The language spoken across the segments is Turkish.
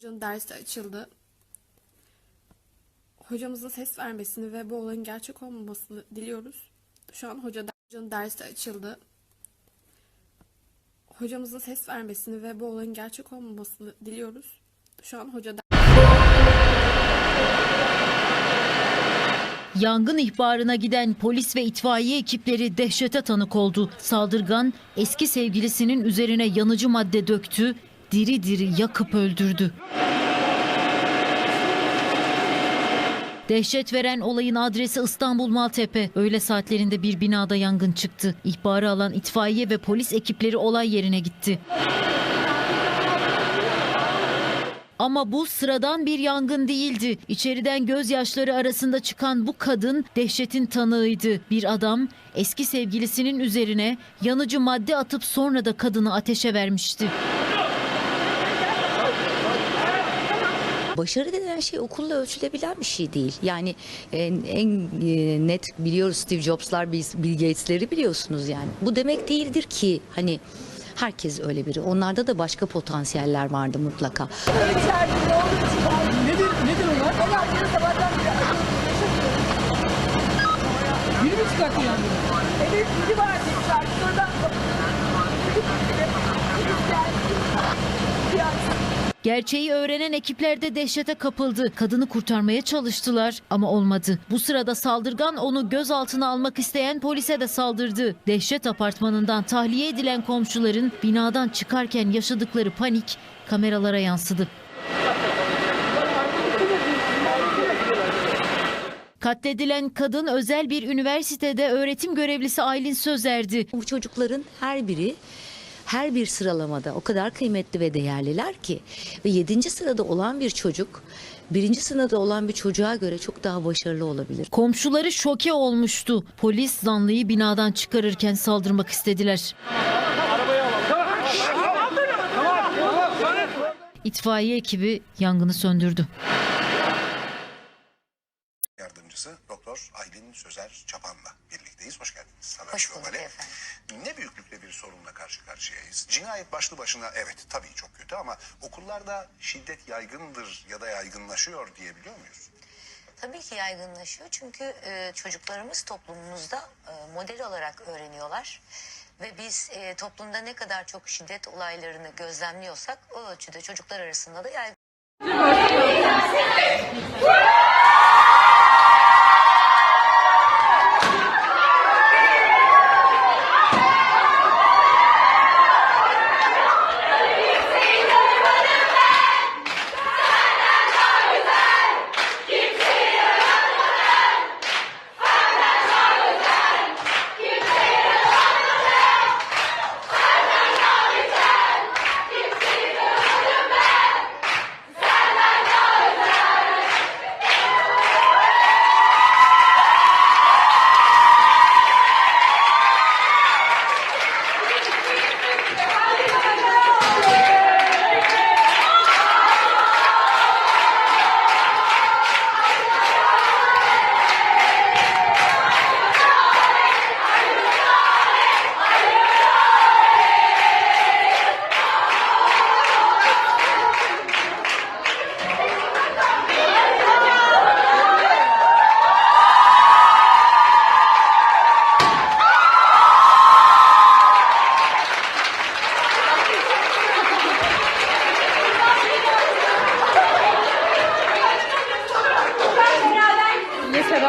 Hoca'nın dersi açıldı. Hocamızın ses vermesini ve bu olayın gerçek olmamasını diliyoruz. Şu an hoca hocanın dersi açıldı. Hocamızın ses vermesini ve bu olayın gerçek olmamasını diliyoruz. Şu an hoca Yangın ihbarına giden polis ve itfaiye ekipleri dehşete tanık oldu. Saldırgan eski sevgilisinin üzerine yanıcı madde döktü, diri diri yakıp öldürdü. Dehşet veren olayın adresi İstanbul Maltepe. Öğle saatlerinde bir binada yangın çıktı. İhbarı alan itfaiye ve polis ekipleri olay yerine gitti. Ama bu sıradan bir yangın değildi. İçeriden gözyaşları arasında çıkan bu kadın dehşetin tanığıydı. Bir adam eski sevgilisinin üzerine yanıcı madde atıp sonra da kadını ateşe vermişti. Başarı denen şey okulla ölçülebilen bir şey değil. Yani en, en e, net biliyoruz Steve Jobs'lar, Bill Gates'leri biliyorsunuz yani. Bu demek değildir ki hani herkes öyle biri. Onlarda da başka potansiyeller vardı mutlaka. Nedir, nedir onlar? Biri mi çıkarttı yangını? Evet, biri vardı içeride. Oradan Gerçeği öğrenen ekipler de dehşete kapıldı. Kadını kurtarmaya çalıştılar ama olmadı. Bu sırada saldırgan onu gözaltına almak isteyen polise de saldırdı. Dehşet apartmanından tahliye edilen komşuların binadan çıkarken yaşadıkları panik kameralara yansıdı. Katledilen kadın özel bir üniversitede öğretim görevlisi Aylin Sözer'di. Bu çocukların her biri her bir sıralamada o kadar kıymetli ve değerliler ki ve 7. sırada olan bir çocuk birinci sırada olan bir çocuğa göre çok daha başarılı olabilir. Komşuları şoke olmuştu. Polis zanlıyı binadan çıkarırken saldırmak istediler. İtfaiye ekibi yangını söndürdü. yardımcısı Doktor Aylin Sözer Çapan'la birlikteyiz. Hoş geldiniz. Haber Hoş bulduk efendim. Ne büyüklükte bir sorunla karşı karşıyayız. Cinayet başlı başına evet tabii çok kötü ama okullarda şiddet yaygındır ya da yaygınlaşıyor diyebiliyor muyuz? Tabii ki yaygınlaşıyor çünkü e, çocuklarımız toplumumuzda e, model olarak öğreniyorlar. Ve biz e, toplumda ne kadar çok şiddet olaylarını gözlemliyorsak o ölçüde çocuklar arasında da yaygın.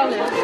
미안해.